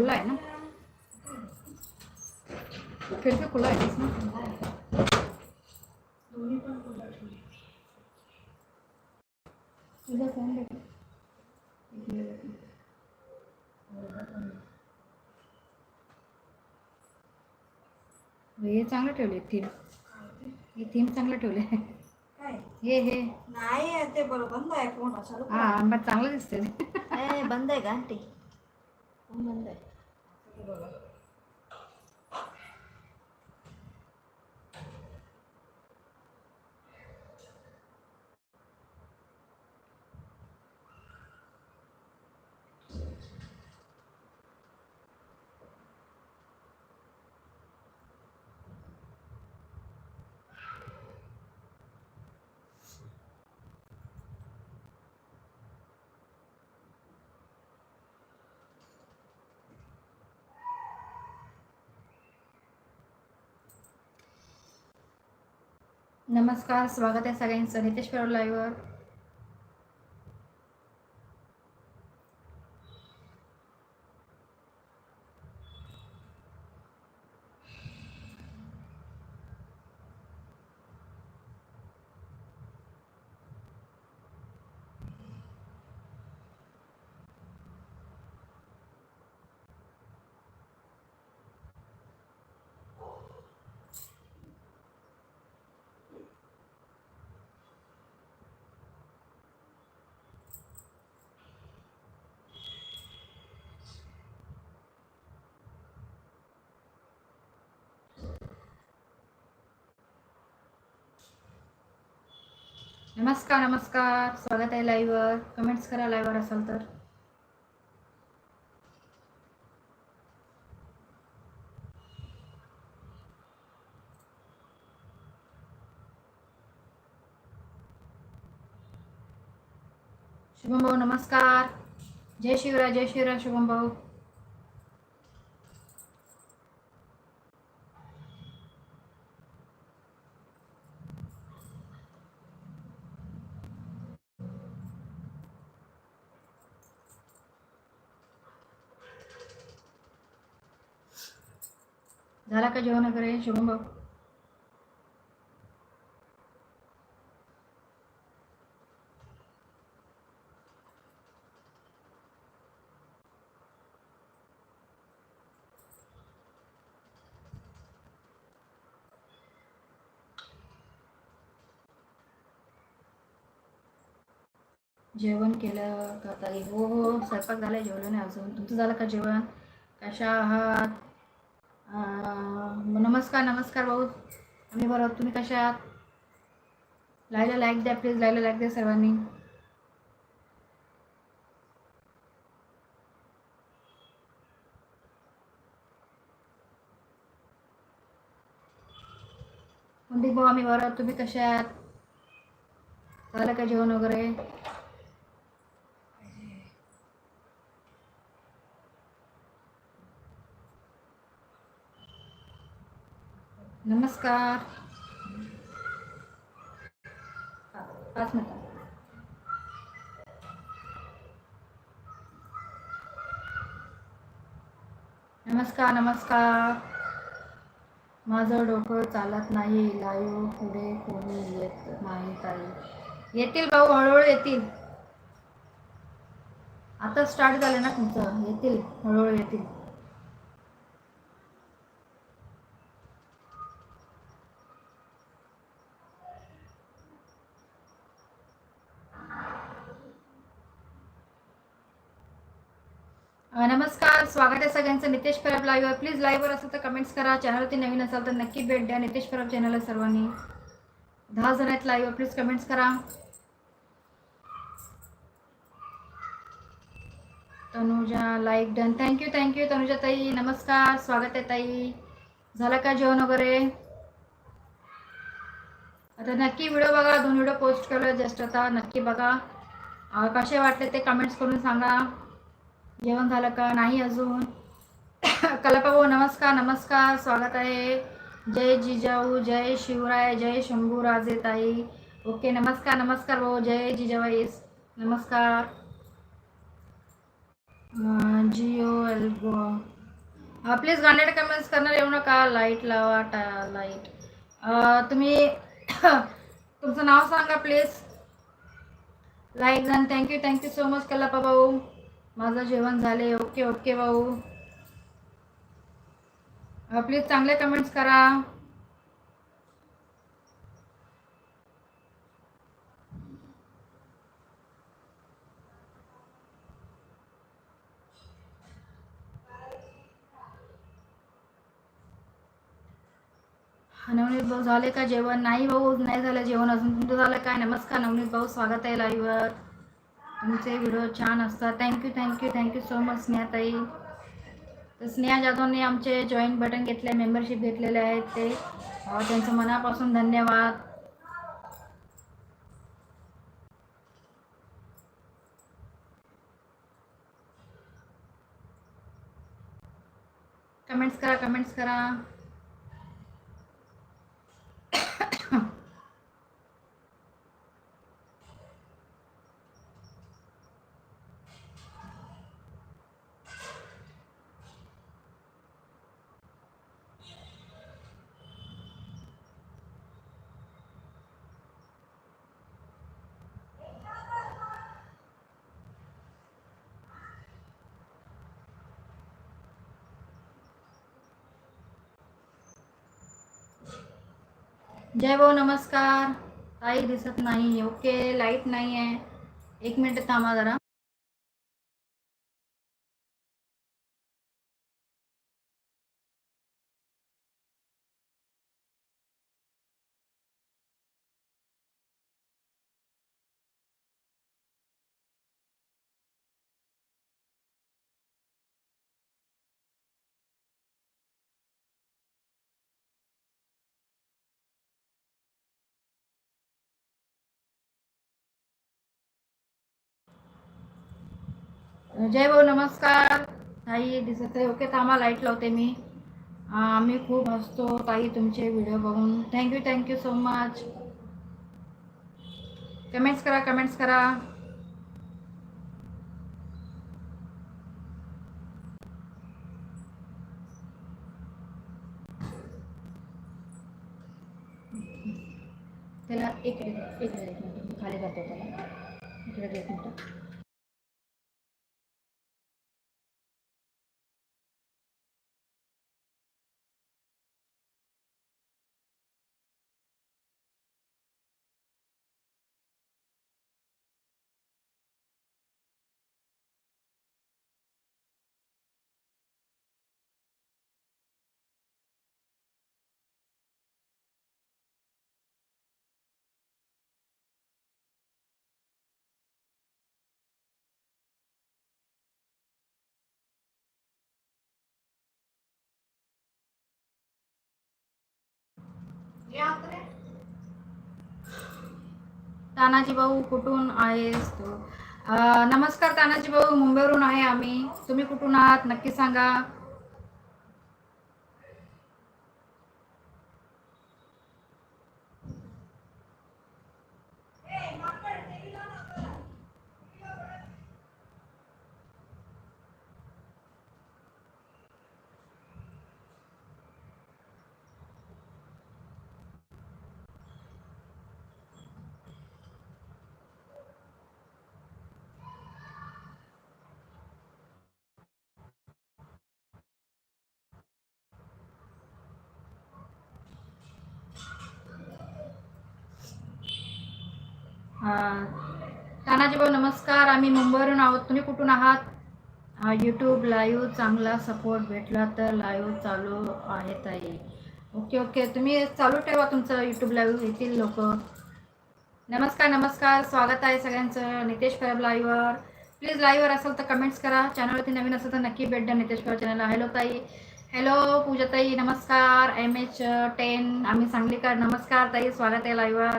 खुला आहे ना खिडकी खुला आहे ना तुझा फोन हे चांगलं ठेवले थीम हे थीम चांगलं ठेवले काय हे हे नाही ते बरोबर बंद आहे फोन चालू हा आंबा चांगलं दिसते बंद आहे का आंटी फोन बंद आहे 好了。नमस्कार स्वागत आहे सगळ्यांचं. नितेश पेवर नमस्कार नमस्कार. स्वागत आहे लाईव्हवर कमेंट्स करा लाईव्हवर असाल तर. शुभम भाऊ नमस्कार. जय शिवराय जय शिवराय शुभम भाऊ. झाला का जेवण वगैरे? शुभम भाऊ जेवण केलं का ताई? हो हो स्वयंपाक झाला जेवलं नाही अजून. तुमचं झालं का जेवण? कशा आहात? नमस्कार नमस्कार भाऊ. आम्ही बरं तुम्ही कशा आहात? लायला लाईक द्या प्लीज लायला लाईक द्या सर्वांनी. कोणती भाऊ आम्ही बरं तुम्ही कशा आहात? झालं का जेवण वगैरे? नमस्कार. पाच मिनिट. नमस्कार नमस्कार. माझं डोकं चालत नाही लाईव्ह पुढे कोणी येत नाही ताई. येतील भाऊ हळूहळू येतील. आता स्टार्ट झालं ना तुमचं? येतील हळूहळू येतील. नमस्कार स्वागत आहे सगळ्यांचं नितेश परब लाईव्हवर प्लीज लाईव्हवर असेल तर कमेंट्स करा. चॅनलवरती नवीन असाल तर नक्की भेट द्या नितेश परब चॅनलला सर्वांनी. दहा जण आहेत लाईव्हवर प्लीज कमेंट्स करा. Tanuja like done thank you thank you Tanuja ताई नमस्कार. स्वागत आहे ताई. झालं का जेवण वगैरे? आता नक्की व्हिडिओ बघा. दोन व्हिडिओ पोस्ट केलं जस्ट आता. नक्की बघा. कसे वाटले ते कमेंट्स करून सांगा. जेवण झालं का? नाही अजून. कल्पा भाऊ नमस्कार नमस्कार. स्वागत आहे. जय जिजाऊ जय शिवराय जय शंभू राजे ताई. ओके नमस्कार नमस्कार भाऊ. जय जिजाबाई. नमस्कार. जिओ एल्बो प्लीज गाण्याला कमेंट्स करणार येऊ नका. लाइट लावा टा लाइट तुम्ही तुमचं नाव सांगा प्लीज लाईक जण thank you thank you so much Kallappa भाऊ. माझं जेवण झाले. ओके ओके भाऊ. प्लीज चांगले कमेंट्स करा. नवनीत भाऊ झाले का जेवण? नाही भाऊ नाही झालं जेवण. अजून तुमचं झालं काय? नमस्कार नवनीत भाऊ स्वागत आहे लाईव्हवर तुमचे व्हिडिओ छान असतात. Thank you thank you thank you so much स्नेहाताई. तर स्नेहा जाधवने आमचे जॉईन बटन घेतले मेंबरशिप घेतलेले आहेत ते. त्यांचं मनापासून धन्यवाद. कमेंट्स करा कमेंट्स करा. जय भाऊ नमस्कार. काही दिसत नाही. ओके लाइट नाही आहे एक मिनिट थांबा जरा. जय भाऊ नमस्कार. ताई दिसत आहे. ओके थांबा लाइट लावते मी. आम्ही खूप हसतो. ताई तुमचे व्हिडिओ बघून. Thank you thank you so much comments करा कमेंट्स करा. त्याला एक मिनिट एक मिनिट खाली जातो त्याला. इकडे एक मिनटं तानाजी भाऊ कुठून आहेस तू? नमस्कार तानाजी भाऊ मुंबईवरून आहे आम्ही. तुम्ही कुठून आहात? नक्की सांगा. तानाजी भाऊ नमस्कार. आम्ही मुंबईवरून आहोत. तुम्ही कुठून आहात? यूट्यूब लाईव्ह चांगला सपोर्ट भेटला तर लाईव्ह चालू आहे ताई. ओके ओके तुम्ही चालू ठेवा तुमचं यूट्यूब लाईव्ह येतील लोक. नमस्कार नमस्कार. स्वागत आहे सगळ्यांचं नितेश परब लाईव्हवर प्लीज लाईव्हवर असेल तर कमेंट्स करा. चॅनलवरती नवीन असेल तर नक्की भेट द्या. नितेश परब चॅनलला हॅलो ताई. हॅलो पूजाताई नमस्कार. एम एच टेन आम्ही सांगलीकर. नमस्कार ताई. स्वागत आहे लाईव्हवर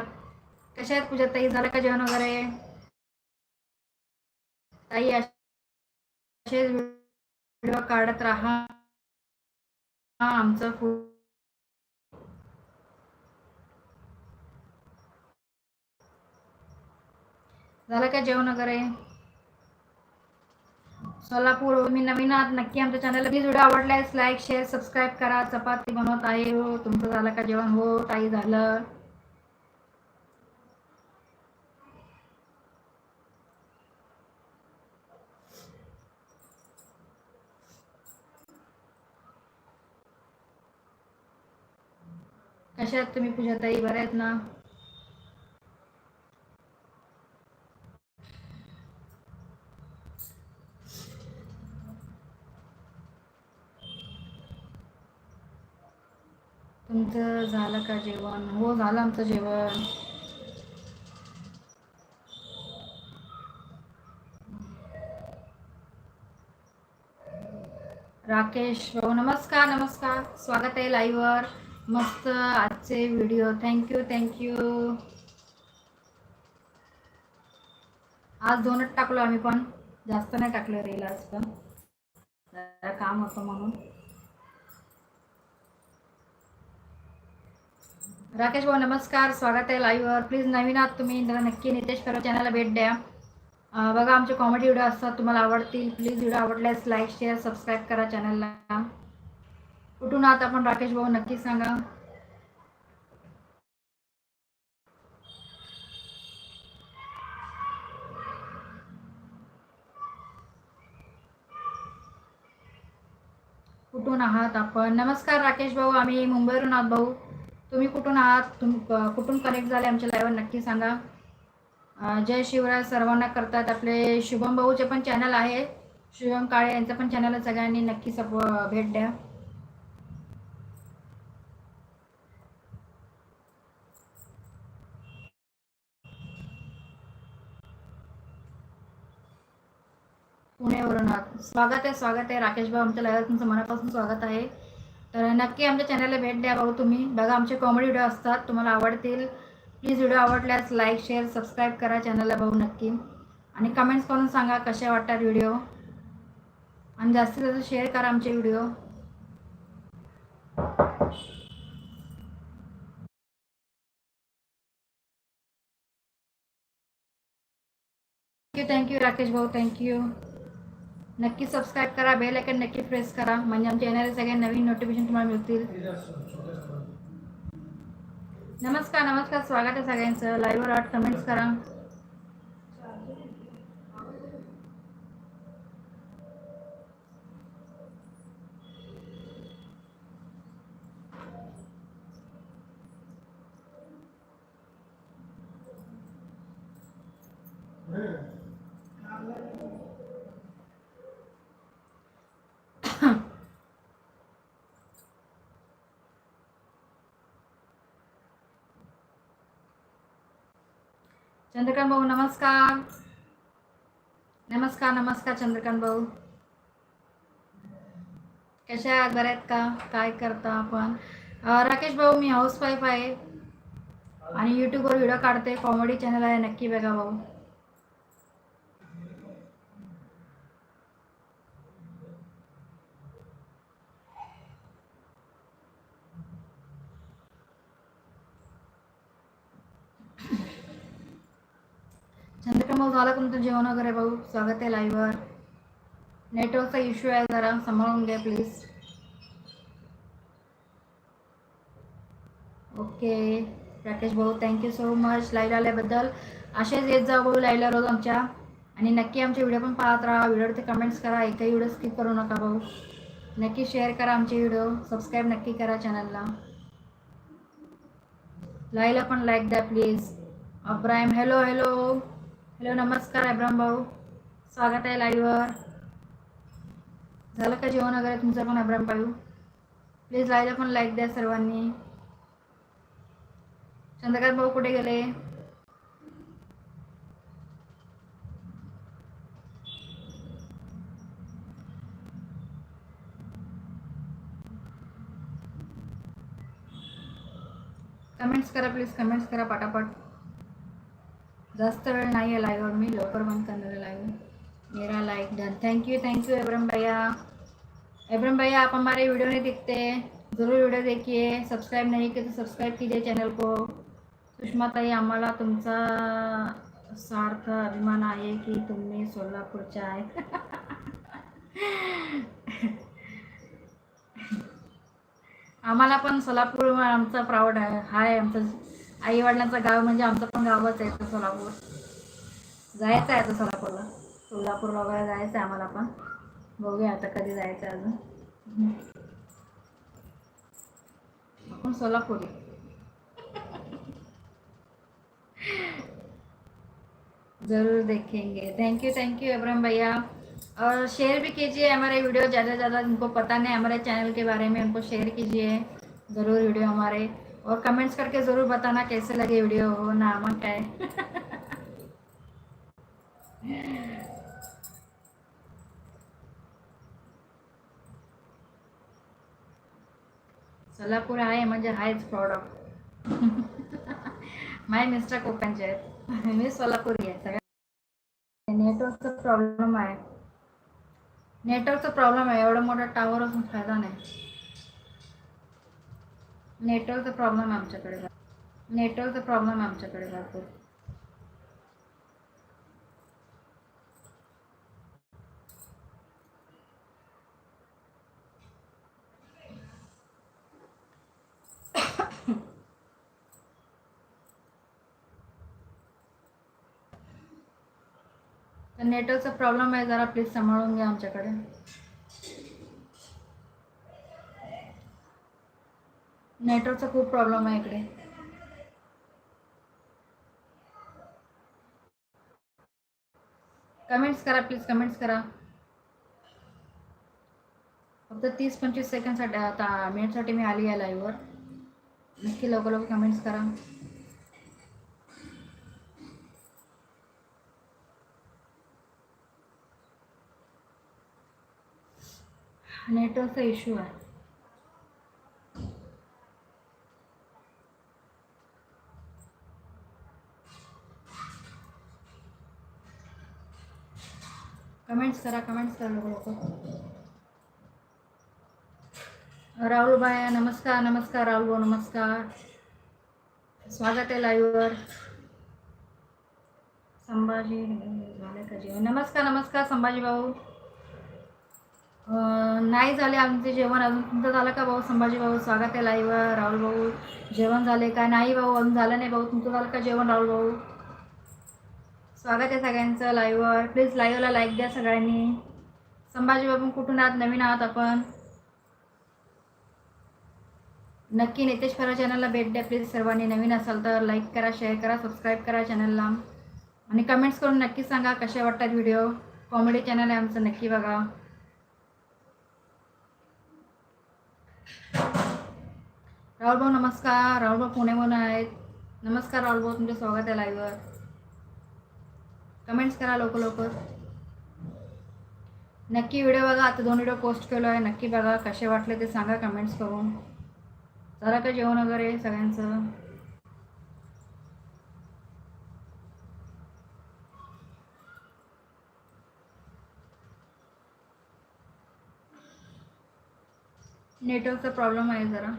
कशा आहेत पूजाताई झालं का जेवण वगैरे? ताई व्हिडिओ काढत राहा. हा आमचं झालं का जेवण वगैरे? सोलापूर मी नवीन आहात नक्की आमच्या चॅनलला प्लीज व्हिडिओ आवडल्यास लाईक शेअर सबस्क्राईब करा. चपाती बनवत आहे हो. तुमचं झालं का जेवण? हो ताई झालं. कशा तुम्ही पूजाताई? बऱ्या आहेत ना? तुमचं झालं का जेवण? हो झालं आमचं जेवण. राकेश भाऊ नमस्कार नमस्कार. स्वागत आहे लाईव्हवर मस्त आजचे व्हिडिओ थँक्यू थँक्यू आज दोनच टाकलो आम्ही पण. जास्त नाही टाकलं रेल आज पण. जरा काम होतं म्हणून. राकेश भाऊ नमस्कार. स्वागत आहे लाईव्हवर प्लीज नवीन आहात तुम्ही. जरा नक्की नितेश करा. चॅनलला भेट द्या. बघा आमचे कॉमेडी व्हिडिओ असतात तुम्हाला आवडतील. प्लीज व्हिडिओ आवडल्यास लाईक शेअर सबस्क्राईब करा चॅनलला कुठून आहात आपण? राकेश भाऊ नक्की सांगा. कुठून आहात आपण? नमस्कार राकेश भाऊ. आम्ही मुंबईवरून आहात भाऊ. तुम्ही कुठून आहात? तुम कुठून कनेक्ट झाले आमच्या लाईव्हवर नक्की सांगा. जय शिवराज सर्वांना करतात आपले शुभम भाऊचे पण चॅनल आहे. शुभम काळे यांचं पण चॅनल सगळ्यांनी नक्की सप भेट द्या. पुण्यावरून आहात. स्वागत आहे स्वागत आहे. राकेश भाऊ आमच्या लाईव्हवर तुमचं मनापासून स्वागत आहे. तर नक्की आमच्या चॅनलला भेट द्या भाऊ तुम्ही. बघा आमचे कॉमेडी व्हिडिओ असतात. तुम्हाला आवडतील. प्लीज व्हिडिओ आवडल्यास लाईक शेअर सबस्क्राईब करा चॅनलला भाऊ नक्की. आणि कमेंट्स करून सांगा कशा वाटतात व्हिडिओ आणि जास्तीत जास्त शेअर करा आमचे व्हिडिओ थँक्यू थँक्यू राकेश भाऊ. थँक्यू नक्की सबस्क्राईब करा बेल आयकन नक्की प्रेस करा. म्हणजे आमच्या येणारे सगळे नवीन नोटिफिकेशन तुम्हाला मिळतील. नमस्कार नमस्कार. स्वागत आहे सगळ्यांचं. लाईव्हवर आठ कमेंट्स करा. चंद्रकांत भाऊ नमस्कार. नमस्कार नमस्कार चंद्रकांत भाऊ. कशा आहात? बऱ्या आहेत का? काय करता आपण? राकेश भाऊ मी हाऊसवाईफ आहे. आणि यूट्यूबवर व्हिडिओ काढते. कॉमेडी चॅनल आहे नक्की बघा भाऊ चंद्रकांत भाऊ झालं का तुमचं जेवण वगैरे भाऊ स्वागत आहे लाईव्हवर नेटवर्कचा इश्यू आहे जरा. सांभाळून घ्या प्लीज ओके राकेश भाऊ थँक्यू सो मच लाईव्ह आल्याबद्दल. असेच येत जा भाऊ लाईव्हला रोज आमच्या. आणि नक्की आमचे व्हिडिओ पण पाहत राहा. व्हिडिओवरती कमेंट्स करा. एकही व्हिडिओ स्किप करू नका भाऊ. नक्की शेअर करा आमचे व्हिडिओ सबस्क्राईब नक्की करा चॅनलला लाईव्हला पण लाईक द्या please Abraham hello hello hello नमस्कार अब्राम भाऊ. स्वागत आहे लाईव्हवर. झालं का जेवण वगैरे तुमचं पण अब्राम भाऊ? प्लीज लाईव्हला पण लाईक द्या सर्वांनी. चंद्रकांत भाऊ कुठे गेले? कमेंट्स करा प्लीज कमेंट्स करा पटापट. जास्त वेळ नाही आहे लाईव्हवर मी लवकर बंद करणार है मेरा like done thank you thank you Abram भैया. एब्रम भैया आप हमारे वीडियो नहीं दिखते. ज़रूर वीडियो देखिए. सब्सक्राइब नहीं की तो सब्सक्राइब कीजिए चॅनल को. सुषमा ताई आम्हाला तुमचा सार्थ अभिमान आहे की तुम्ही सोलापूरच्या आहे. आम्हाला पण सोलापूर आमचा प्राऊड आहे. हाय आमचं आई वडिलांचं गाव म्हणजे आमचं पण गावच आहे तर सोलापूर. जायचं आहे आता सोलापूरला. सोलापूर वगैरे जायचं आहे आम्हाला पण. बघूया आता कधी जायचं आहे अजून. आपण सोलापूर. ज़रूर देखेंगे. Thank you thank you Abram भैया. और शेयर भी कीजिए हमारे वीडियो ज़्यादा से ज़्यादा जिनको पता नहीं हमारे चैनल के बारे में उनको शेयर कीजिए. ज़रूर वीडियो हमारे. और कमेंट्स करके ज़रूर बताना कैसे लगे वीडियो हो नाम क्या. है सोलापूर आहे म्हणजे आहेच प्रॉडक्ट माय मिस्टर कोकणचे आहेत मी सोलापुरी आहे. सगळ्या नेटवर्कचा प्रॉब्लेम आहे. नेटवर्कचा प्रॉब्लेम आहे. एवढा मोठा टावर असून फायदा नाही. नेटवर्कचा प्रॉब्लेम आहे आमच्याकडे नेटवर्कचा प्रॉब्लेम आहे आमच्याकडे भरपूर नेटवर्कचा प्रॉब्लेम आहे जरा प्लीज सांभाळून घ्या आमच्याकडे. नेटवर्कचा खूप प्रॉब्लेम आहे इकडे. कमेंट्स करा प्लीज कमेंट्स करा. फक्त तीस पंचवीस सेकंडसाठी आता मिनिटसाठी मी आली आहे लाईव्हवर नक्की लवकर लवकर कमेंट्स करा. नेटवर्कचा इश्यू आहे. कमेंट्स करा कमेंट्स करा लोक लोक. राहुल बाया नमस्कार नमस्कार राहुल भाऊ नमस्कार. स्वागत आहे लाईव्हवर संभाजी झाले का जेवण? नमस्कार नमस्कार संभाजी भाऊ. नाही झाले आमचे जेवण अजून तुमचं झालं का भाऊ? संभाजी भाऊ स्वागत आहे लाईव्हवर राहुल भाऊ जेवण झाले का? नाही भाऊ अजून झालं नाही भाऊ. तुमचं झालं का जेवण राहुल भाऊ? स्वागत आहे सगळ्यांचं लाईव्हवर प्लीज लाईव्हला लाईक द्या सगळ्यांनी. संभाजी बाबू कुठून आहात? नवीन आहात आपण? नक्की नितेश फरा चॅनलला भेट द्या. प्लीज सर्वांनी नवीन असाल तर लाईक करा शेअर करा सबस्क्राईब करा चॅनलला आणि कमेंट्स करून नक्की सांगा कसे वाटतात व्हिडिओ कॉमेडी चॅनल आहे आमचं नक्की बघा. राहुल भाऊ नमस्कार. राहुल भाऊ पुण्यामधून आहेत. नमस्कार राहुल भाऊ तुमचं स्वागत आहे लाईव्हवर कमेंट्स करा लवकर लवकर. नक्की व्हिडिओ बघा. आता दोन व्हिडिओ पोस्ट केलो आहे. नक्की बघा कसे वाटले ते सांगा कमेंट्स करून. झालं का जेवण वगैरे सगळ्यांचं. नेटवर्कचा प्रॉब्लेम आहे जरा.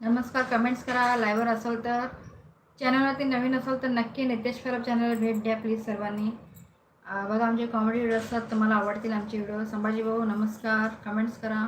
नमस्कार कमेंट्स करा लाईव्हवर असाल तर. चॅनलवरती नवीन असाल तर नक्की नितेश खराब चॅनलला भेट द्या प्लीज सर्वांनी. बघा आमचे कॉमेडी व्हिडिओ असतात तुम्हाला आवडतील आमचे व्हिडिओ संभाजी भाऊ नमस्कार. कमेंट्स करा.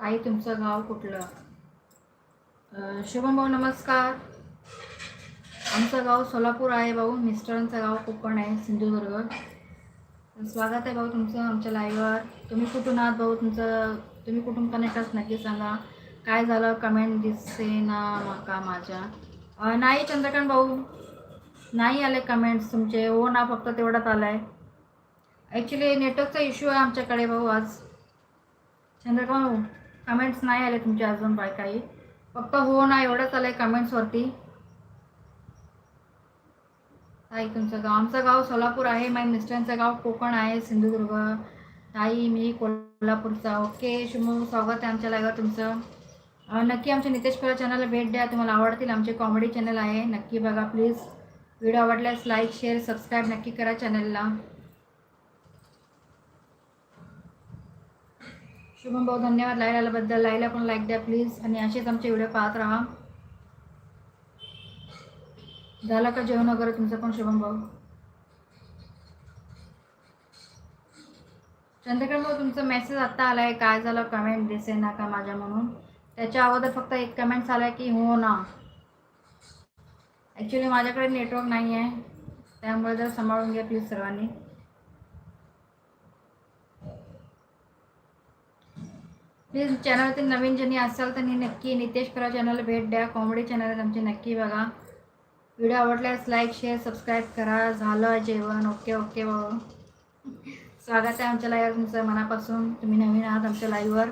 आई तुमचं गाव कुठलं? शुभम भाऊ नमस्कार. आमचं गाव सोलापूर आहे भाऊ. मिस्टरांचं गाव कोकण आहे सिंधुदुर्ग. स्वागत आहे भाऊ तुमचं आमच्या लाईव्हवर तुम्ही कुठून आहात भाऊ? तुमचं तुम्ही कुठून कनेक्ट नक्की सांगा. काय झालं? कमेंट दिसे ना माका माझ्या. नाही चंद्रकांत भाऊ. नाही आले कमेंट्स तुमचे. हो ना फक्त तेवढाच आला आहे ॲक्च्युली नेटवर्कचा इश्यू आहे आमच्याकडे भाऊ आज. चंद्रकांत भाऊ. कमेंट्स नाही आले तुमचे अजून बाय काही. फक्त हो ना एवढंच आलं आहे कमेंट्सवरती ताई तुमचं गाव आमचं गाव सोलापूर आहे. माझ्या मिस्टरांचं गाव कोकण आहे सिंधुदुर्ग. ताई मी कोल्हापूरचा. ओके शुभ स्वागत आहे आमच्या लाईव्हवर तुमचं. नक्की आमच्या नितेश पवार चॅनलला भेट द्या. तुम्हाला आवडतील आमचे कॉमेडी चॅनल आहे. नक्की बघा प्लीज व्हिडिओ आवडल्यास लाईक शेअर सबस्क्राईब नक्की करा चॅनलला शुभम भाऊ धन्यवाद. लाईव्ह आल्याबद्दल पण लाईक द्या प्लीज आणि असेच आमचे व्हिडिओ पाहत राहा. झालं का जेवण वगैरे तुमचं पण शुभम भाऊ? चंद्रकांत भाऊ तुमचा मेसेज आत्ता आला आहे काय झालं? कमेंट दिसे ना का माझ्या म्हणून? त्याच्या अगोदर फक्त एक कमेंट्स आला की हो ना. ॲक्च्युली माझ्याकडे नेटवर्क नाही आहे त्यामुळे जर सांभाळून घ्या प्लीज सर्वांनी. प्लीज चॅनलवरती नवीन ज्यांनी असाल तर नक्की नितेश करा चॅनलला भेट द्या. कॉमेडी चॅनल आमचे नक्की बघा. व्हिडिओ आवडल्यास लाईक शेअर सबस्क्राईब करा. झालं जेवण. ओके ओके व स्वागत आहे आमच्या लाईव्हवर तुमचं मनापासून. तुम्ही नवीन आहात आमच्या लाईव्हवर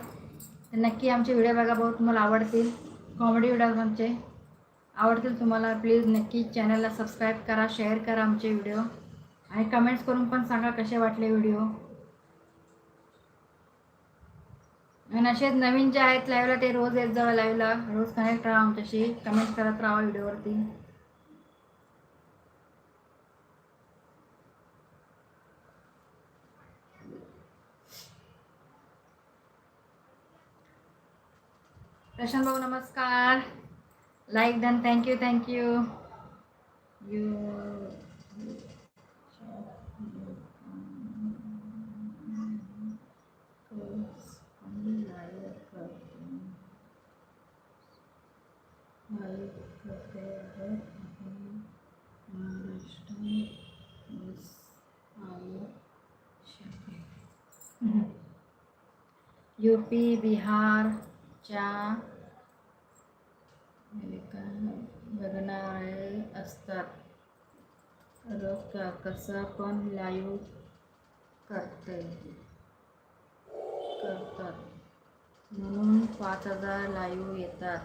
नक्की आमचे व्हिडिओ बघा भाऊ. तुम्हाला आवडतील. कॉमेडी व्हिडिओ आमचे. आवडतील तुम्हाला प्लीज नक्की चॅनलला सबस्क्राईब करा शेअर करा आमचे व्हिडिओ आणि कमेंट्स करून पण सांगा कसे वाटले व्हिडिओ आणि असेच नवीन जे आहेत लाईव्हला ते रोज येत जावं लाईव्हला रोज कनेक्ट राहा आमच्याशी. कमेंट करत राहा व्हिडिओवरती प्रशांत भाऊ नमस्कार. Like done thank you thank you you UP बिहारच्या बघणारे असतात. लोक कसं पण लाईव्ह करते. करतात. म्हणून पाच हजार लाईव्ह येतात.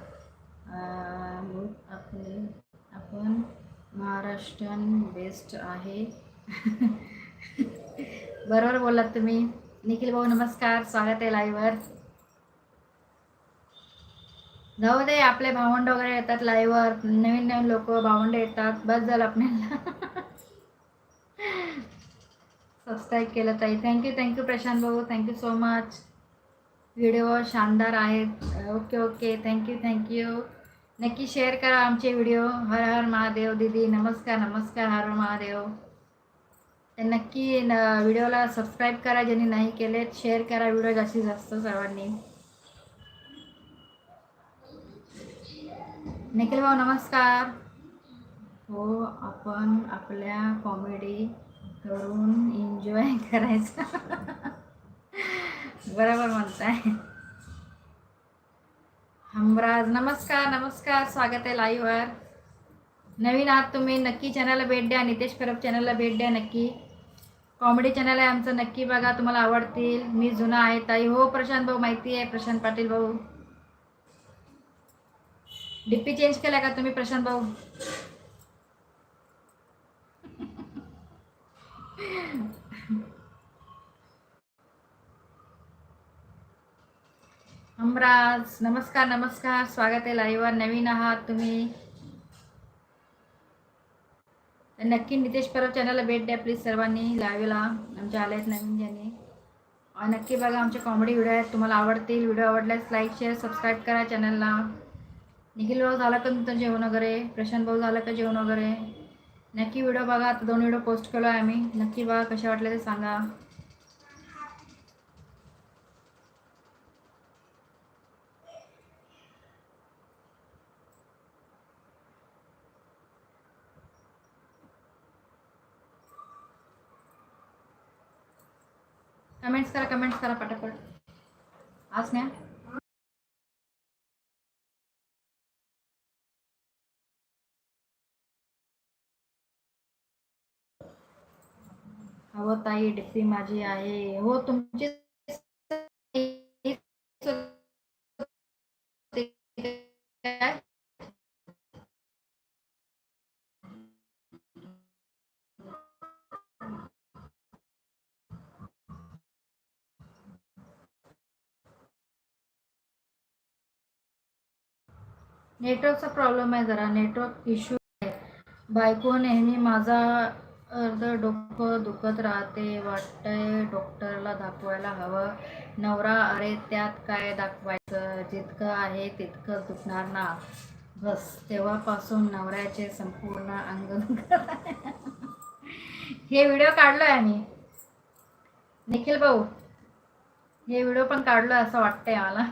मग आपले आपण महाराष्ट्रन बेस्ट आहे. बरोबर बोलात तुम्ही? निखिल भाऊ नमस्कार. स्वागत आहे लाईव्हवर जाऊ दे आपले भावंड वगैरे येतात लाईव्हवर नवीन नवीन लोक भावंड येतात. बस झालं आपल्याला. सबस्क्राईब केलं ताई. थँक्यू थँक्यू प्रशांत भाऊ. थँक्यू सो मच व्हिडिओ शानदार आहेत. Okay okay thank you thank you नक्की शेअर करा आमचे व्हिडिओ हर हर महादेव दीदी. नमस्कार नमस्कार. हर हर महादेव. तर नक्की न व्हिडिओला सबस्क्राईब करा ज्यांनी नाही केले शेअर करा व्हिडिओ जास्तीत जास्त सर्वांनी. निखिल भाऊ नमस्कार. हो आपण आपल्या कॉमेडी करून एन्जॉय करायचं. बरोबर म्हणताय. हमराज नमस्कार नमस्कार. स्वागत आहे लाईव्हवर नवीन आहात तुम्ही नक्की चॅनलला भेट द्या. नितेश परब चॅनलला भेट द्या नक्की. कॉमेडी चॅनल आहे आमचं नक्की बघा तुम्हाला आवडतील. मी जुना आहे ताई. हो प्रशांत भाऊ माहिती आहे प्रशांत पाटील भाऊ. डीपी चेंज केला का तुम्ही प्रशांत भाऊ? अमराज नमस्कार नमस्कार. स्वागत आहे लाईव्हवर नवीन आहात तुम्ही. तर नक्की नितेश परब चॅनलला भेट द्या प्लीज सर्वांनी. लावेला आमच्या आले आहेत नवीन ज्यांनी. नक्की बघा आमचे कॉमेडी व्हिडिओ आहेत. तुम्हाला आवडतील व्हिडिओ आवडल्यास लाईक शेअर सबस्क्राईब करा चॅनलला निखिल भाऊ झाला का तुमचं जेवण वगैरे? प्रशांत भाऊ झालं का जेवण वगैरे? नक्की व्हिडिओ बघा. आता दोन व्हिडिओ पोस्ट केलो आहे आम्ही. नक्की बघा कसे वाटले ते सांगा. कमेंट्स करा कमेंट्स करा पटापट आज नाही हो ताई डिप्पी माझी आहे हो तुमची नेटवर्कचा प्रॉब्लेम आहे जरा. नेटवर्क इश्यू आहे. बायको नेहमी माझा अर्ध डोकं दुखत राहते वाटतंय डॉक्टरला दाखवायला हवं. नवरा अरे त्यात काय दाखवायचं? जितकं आहे तितकं दुखणार ना. बस. तेव्हापासून नवऱ्याचे संपूर्ण अंग हे व्हिडिओ काढलो आहे आम्ही. निखिल भाऊ हे व्हिडिओ पण काढलो असं वाटतंय मला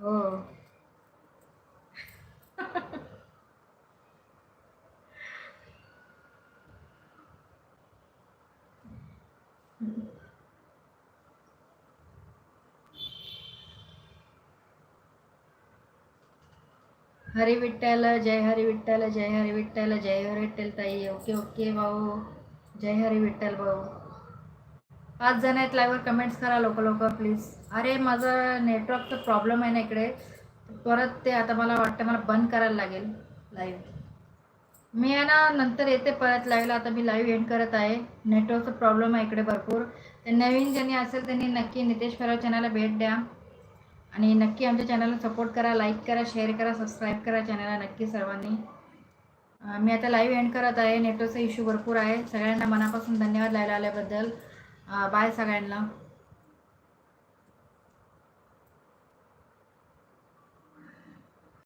हो. हरी विठ्ठल जय हरी विठ्ठल जय हरी विठ्ठल जय हरी विठ्ठल ताई. ओके ओके भाऊ. जय हरी विठ्ठल भाऊ. पाच जण आहेत लाईव्हवर कमेंट्स करा लवकर लवकर प्लीज अरे माझं नेटवर्कचा प्रॉब्लेम आहे ना इकडे. परत ते आता मला वाटतं मला बंद करायला लागेल लाईव्ह मी आहे ना नंतर येते परत लाईव्हला आता मी लाईव्ह एंड करत आहे. नेटवर्कचा प्रॉब्लेम आहे इकडे भरपूर. तर नवीन ज्यांनी असेल त्यांनी नक्की नितेश फराव चॅनलला भेट द्या. आणि नक्की आमच्या चॅनलला सपोर्ट करा लाईक करा शेअर करा सबस्क्राईब करा चॅनलला नक्की सर्वांनी. मी आता लाईव्ह एंड करत आहे. नेटवर्कचा इश्यू भरपूर आहे. सगळ्यांना मनापासून धन्यवाद लायला आल्याबद्दल. बाय सगळ्यांना.